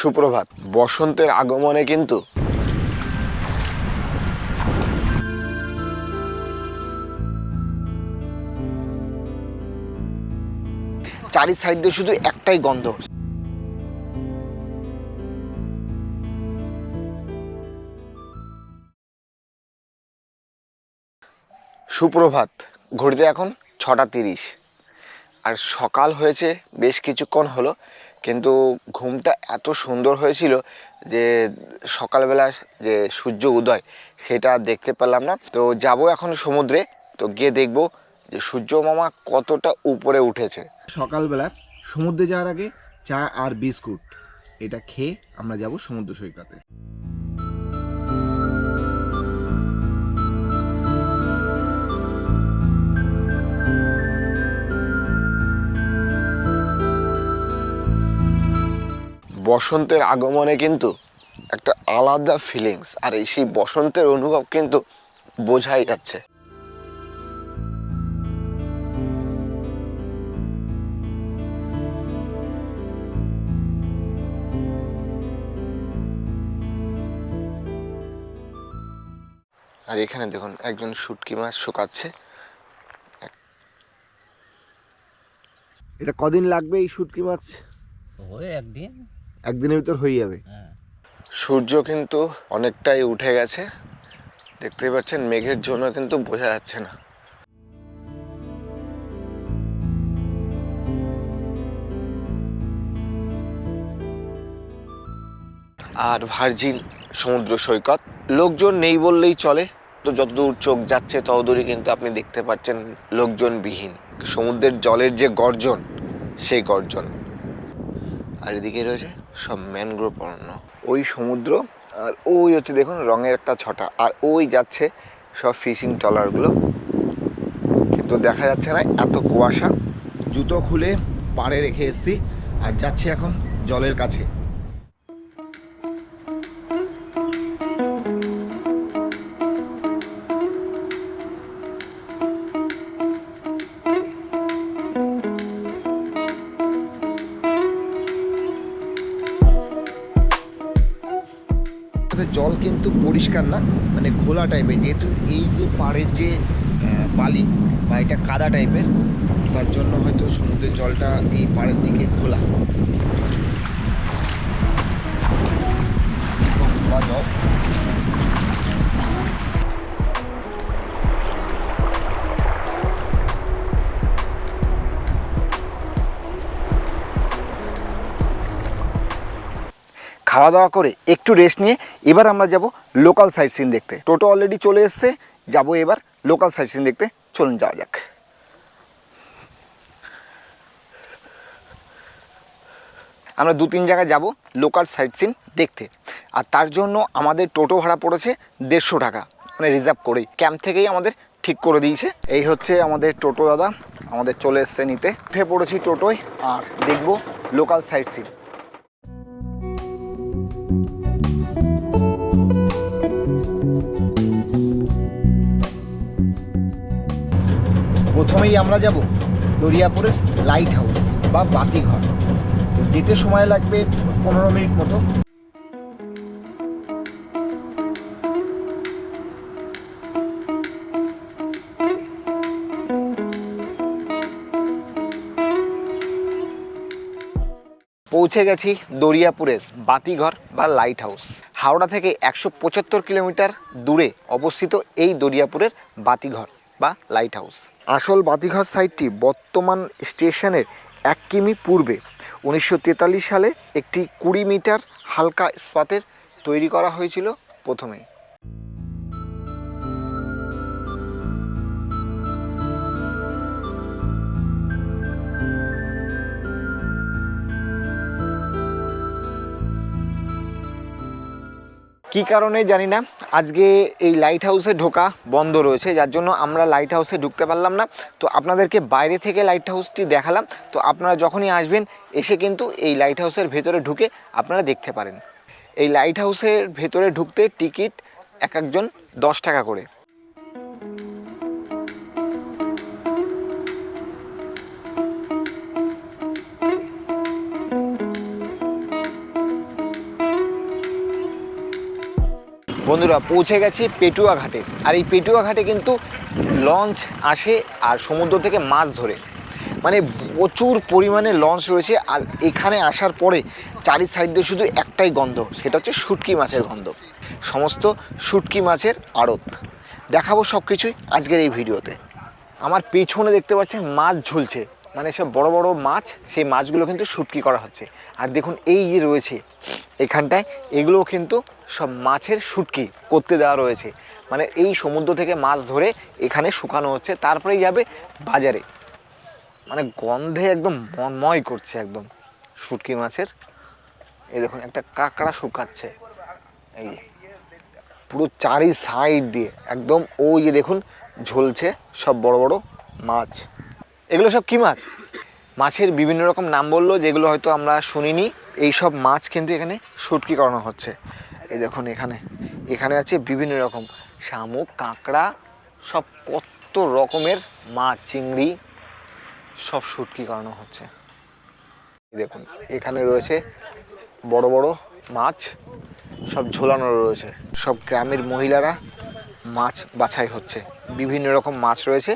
সুপ্রভাত, বসন্তের আগমনে কিন্তু চারি সাইড দিয়ে শুধু একটাই গন্ধ। সুপ্রভাত, ঘড়িতে এখন ছটা তিরিশ। আর সকাল হয়েছে বেশ কিছুক্ষণ হলো কিন্তু ঘুমটা এত সুন্দর হয়েছিল যে সকালবেলা যে সূর্য উদয়, সেটা দেখতে পেলাম না। তো যাব এখন সমুদ্রে, তো গিয়ে দেখব যে সূর্য মামা কতটা উপরে উঠেছে। সকালবেলা সমুদ্রে যাওয়ার আগে চা আর বিস্কুট, এটা খেয়ে আমরা যাব সমুদ্র সৈকতে। বসন্তের আগমনে কিন্তু একটা আলাদা ফিলিংস আর এই সেই বসন্তের অনুভব কিন্তু বোঝাই যাচ্ছে। আর এখানে দেখুন একজন শুটকি মাছ শুকাচ্ছে। এটা কদিন লাগবে এই শুটকি মাছ? ওই একদিন। একদিনের ভিতর হয়ে যাবে। হ্যাঁ। সূর্য কিন্তু অনেকটাই উঠে গেছে। দেখতেই পাচ্ছেন, মেঘের জন্য কিন্তু বোঝা যাচ্ছে না। আর ভার্জিন সমুদ্র সৈকত, লোকজন নেই বললেই চলে। তো যতদূর চোখ যাচ্ছে, ততদূরই কিন্তু আপনি দেখতে পাচ্ছেন লোকজনবিহীন। সমুদ্রের জলের যে গর্জন, সেই গর্জন। আর এদিকে রয়েছে সব ম্যানগ্রোভ অরণ্য। ওই সমুদ্র আর ওই হচ্ছে দেখুন রঙের একটা ছটা। আর ওই যাচ্ছে সব ফিশিং ট্রলারগুলো কিন্তু দেখা যাচ্ছে না এত কুয়াশা। জুতো খুলে পাড়ে রেখে এসছি আর যাচ্ছি এখন জলের কাছে। জল কিন্তু পরিষ্কার না মানে ঘোলা টাইপের যেহেতু এই যে পাড়ের যে বালি বা এটা কাদা টাইপের তার জন্য হয়তো সমুদ্রের জলটা এই পাড়ের দিকে খোলা খাওয়া দাওয়া করে একটু রেস্ট নিয়ে এবার আমরা যাব লোকাল সাইট সিন দেখতে। টোটো অলরেডি চলে এসছে, যাব এবার লোকাল সাইট সিন দেখতে। চলুন যাওয়া যাক। আমরা দু তিন জায়গায় যাব লোকাল সাইট সিন দেখতে। আর তার জন্য আমাদের টোটো ভাড়া পড়েছে দেড়শো টাকা। মানে রিজার্ভ করেই। ক্যাম্প থেকেই আমাদের ঠিক করে দিয়েছে। এই হচ্ছে আমাদের টোটো দাদা। আমাদের চলে এসছে নিতে। উঠে পড়েছি টোটোয় আর দেখব লোকাল সাইট সিন প্রথমেই আমরা যাব দরিয়াপুরের লাইট হাউস বা বাতিঘর তো যেতে সময় লাগবে পনেরো মিনিট মতো। পৌঁছে গেছি দরিয়াপুরের বাতিঘর বা লাইট হাউস হাওড়া থেকে একশো পঁচাত্তর কিলোমিটার দূরে অবস্থিত এই দরিয়াপুরের বাতিঘর বা লাইট হাউস আসল বাতিঘর সাইটটি বর্তমান স্টেশনের এক কিমি পূর্বে। উনিশশো তেতাল্লিশ সালে একটি কুড়ি মিটার হালকা ইস্পাতের তৈরি করা হয়েছিল প্রথমে কি কারণে জানি না। আজকে এই লাইট হাউসে ঢোকা বন্ধ রয়েছে, যার জন্য আমরা লাইট হাউসে ঢুকতে পারলাম না। তো আপনাদেরকে বাইরে থেকে লাইট হাউসটি দেখালাম। তো আপনারা যখনই আসবেন, এসে কিন্তু এই লাইট হাউসের ভেতরে ঢুকে আপনারা দেখতে পারেন। এই লাইট হাউসের ভেতরে ঢুকতে টিকিট এক একজন দশ টাকা করে। বন্ধুরা, পৌঁছে গেছি পেটুয়া ঘাটে আর এই পেটুয়া ঘাটে কিন্তু লঞ্চ আসে আর সমুদ্র থেকে মাছ ধরে। মানে প্রচুর পরিমাণে লঞ্চ রয়েছে আর এখানে আসার পরে চারি সাইড দিয়ে শুধু একটাই গন্ধ, সেটা হচ্ছে শুটকি মাছের গন্ধ। সমস্ত শুটকি মাছের আড়ত। দেখাবো সব কিছুই আজকের এই ভিডিওতে। আমার পেছনে দেখতে পাচ্ছেন মাছ ঝুলছে। মানে সব বড় বড় মাছ, সেই মাছগুলো কিন্তু শুটকি করা হচ্ছে। আর দেখুন, এই যে রয়েছে, এখানটায় এগুলোও কিন্তু সব মাছের শুটকি করতে দেওয়া রয়েছে। মানে এই সমুদ্র থেকে মাছ ধরে এখানে শুকানো হচ্ছে, তারপরেই যাবে বাজারে। মানে গন্ধে একদম মনময় করছে একদম শুটকি মাছের। এই দেখুন, একটা কাঁকড়া শুকাচ্ছে। এই পুরো চারি সাইড দিয়ে একদম, ওই যে দেখুন, ঝুলছে সব বড় বড় মাছ। এগুলো সব কি মাছ? মাছের বিভিন্ন রকম নাম বলল, যেগুলো হয়তো আমরা শুনিনি। এই সব মাছ কিন্তু এখানে শুটকি করানো হচ্ছে। এই দেখুন এখানে। এখানে আছে বিভিন্ন রকম শামুক, কাঁকড়া, সব কত রকমের মাছ, চিংড়ি, সব শুটকি করানো হচ্ছে। দেখুন, এখানে রয়েছে বড় বড় মাছ, সব ঝোলানো রয়েছে। সব গ্রামের মহিলারা মাছ বাছাই হচ্ছে। বিভিন্ন রকম মাছ রয়েছে।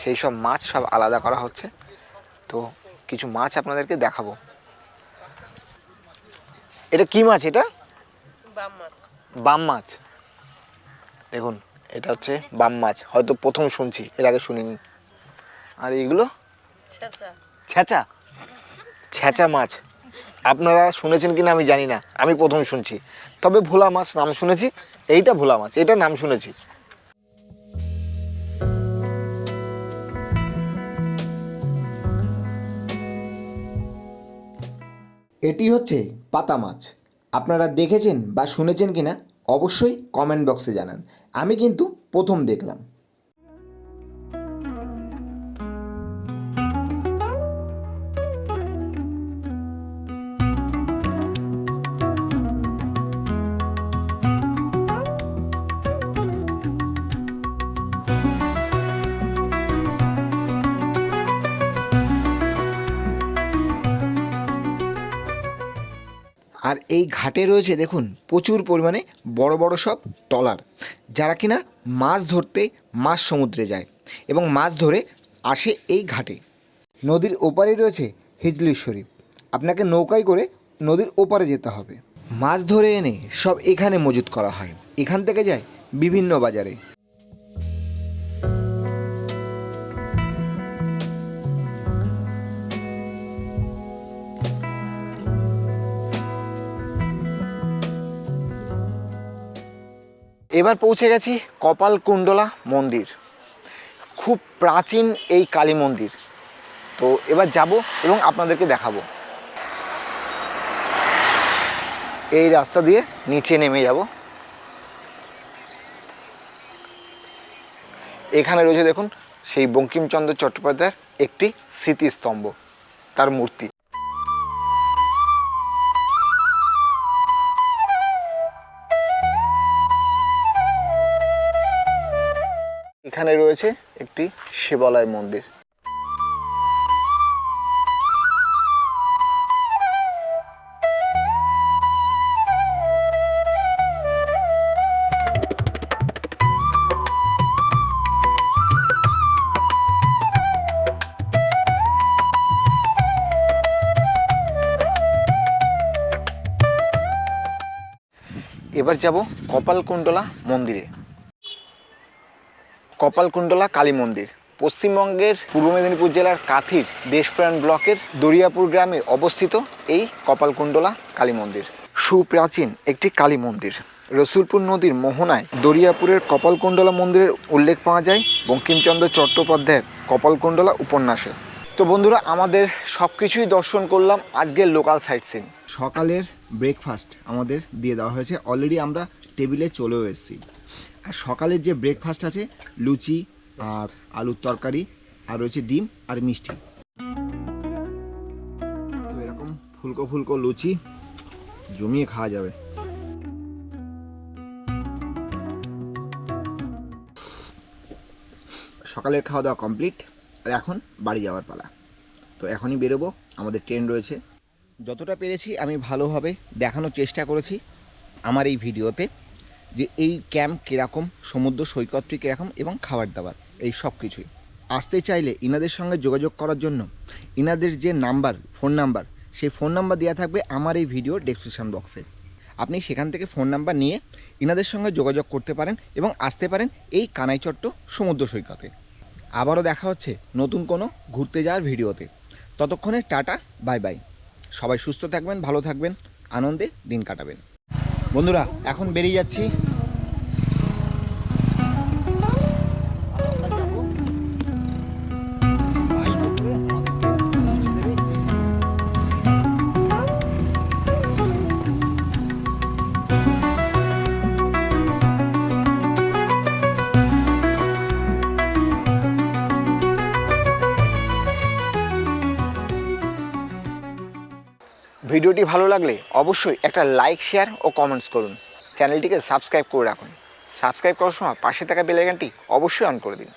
সেই সব মাছ সব আলাদা করা হচ্ছে। তো কিছু মাছ আপনাদেরকে দেখাবো। এটা কি মাছ এটা? বাম মাছ। বাম মাছ। দেখুন এটা হচ্ছে বাম মাছ। হয়তো প্রথম শুনছি এর আগে শুনিনি। আর এইগুলো ছেঁচা। ছ্যাঁচা ছ্যাঁচা মাছ। আপনারা শুনেছেন কিনা আমি জানি না। আমি প্রথম শুনছি। তবে ভোলা মাছ নাম শুনেছি। এইটা ভোলা মাছ। এটা নাম শুনেছি। এটি হচ্ছে পাতা মাছ। আপনারা দেখেছেন বা শুনেছেন কিনা? অবশ্যই কমেন্ট বক্সে জানান। আমি কিন্তু প্রথম দেখলাম। আর এই ঘাটে রয়েছে, দেখুন, প্রচুর পরিমাণে বড় বড় সব ট্রলার যারা কিনা মাছ ধরতে মাছ সমুদ্রে যায় এবং মাছ ধরে আসে এই ঘাটে। নদীর ওপারে রয়েছে হিজলি শরীফ। আপনাকে নৌকায় করে নদীর ওপারে যেতে হবে। মাছ ধরে এনে সব এখানে মজুত করা হয়। এখান থেকে যায় বিভিন্ন বাজারে। এবার পৌঁছে গেছি কপালকুণ্ডলা মন্দির। খুব প্রাচীন এই কালী মন্দির। তো এবার যাব এবং আপনাদেরকে দেখাবো। এই রাস্তা দিয়ে নিচে নেমে যাব। এখানে রয়েছে দেখুন, সেই বঙ্কিমচন্দ্র চট্টোপাধ্যায়ের একটি স্মৃতিস্তম্ভ, তার মূর্তি। এখানে রয়েছে একটি শিবালয় মন্দির। এবার যাব কপালকুণ্ডলা মন্দিরে। কপালকুণ্ডলা কালী মন্দির। পশ্চিমবঙ্গের পূর্ব মেদিনীপুর জেলার কাথির দেশপ্রাণ ব্লকের দরিয়াপুর গ্রামে অবস্থিত এই কপালকুণ্ডলা কালী মন্দির। সুপ্রাচীন একটি কালী মন্দির। রসুলপুর নদীর মোহনায় দরিয়াপুরের কপালকুণ্ডলা মন্দিরের উল্লেখ পাওয়া যায়, বঙ্কিমচন্দ্র চট্টোপাধ্যায়ের কপালকুণ্ডলা উপন্যাসে। তো বন্ধুরা, আমাদের সব কিছুই দর্শন করলাম আজকের লোকাল সাইট সিন। সকালের ব্রেকফাস্ট আমাদের দিয়ে দেওয়া হয়েছে। অলরেডি আমরা টেবিলে চলেও এসেছি। আর সকালের যে ব্রেকফাস্ট আছে, লুচি আর আলুর তরকারি, আর রয়েছে ডিম আর মিষ্টি। তো এরকম ফুলকো ফুলকো লুচি জমিয়ে খাওয়া যাবে। সকালের খাওয়া দাওয়া কমপ্লিট আর এখন বাড়ি যাওয়ার পালা। তো এখনই বেরোবো, আমাদের ট্রেন রয়েছে। যতটা পেরেছি আমি ভালোভাবে দেখানোর চেষ্টা করেছি আমার এই ভিডিওতে। যে এই ক্যাম্প কীরকম, সমুদ্র সৈকতটি কীরকম এবং খাবার দাবার, এই সব কিছুই। আসতে চাইলে ইনাদের সঙ্গে যোগাযোগ করার জন্য ইনাদের যে নাম্বার, ফোন নাম্বার, সেই ফোন নাম্বার দেওয়া থাকবে আমার এই ভিডিও ডেসক্রিপশন বক্সে। আপনি সেখান থেকে ফোন নাম্বার নিয়ে ইনাদের সঙ্গে যোগাযোগ করতে পারেন এবং আসতে পারেন এই কানাইচট্ট সমুদ্র সৈকতে। আবারও দেখা হচ্ছে নতুন কোনো ঘুরতে যাওয়ার ভিডিওতে। ততক্ষণে টাটা, বাই বাই। সবাই সুস্থ থাকবেন, ভালো থাকবেন, আনন্দে দিন কাটাবেন। বন্ধুরা এখন বেরিয়ে যাচ্ছি। ভিডিওটি ভালো লাগলে অবশ্যই একটা লাইক শেয়ার ও কমেন্টস করুন। চ্যানেলটিকে সাবস্ক্রাইব করে রাখুন। সাবস্ক্রাইব করার সময় পাশে থাকা বেলাইকানটি অবশ্যই অন করে দিন।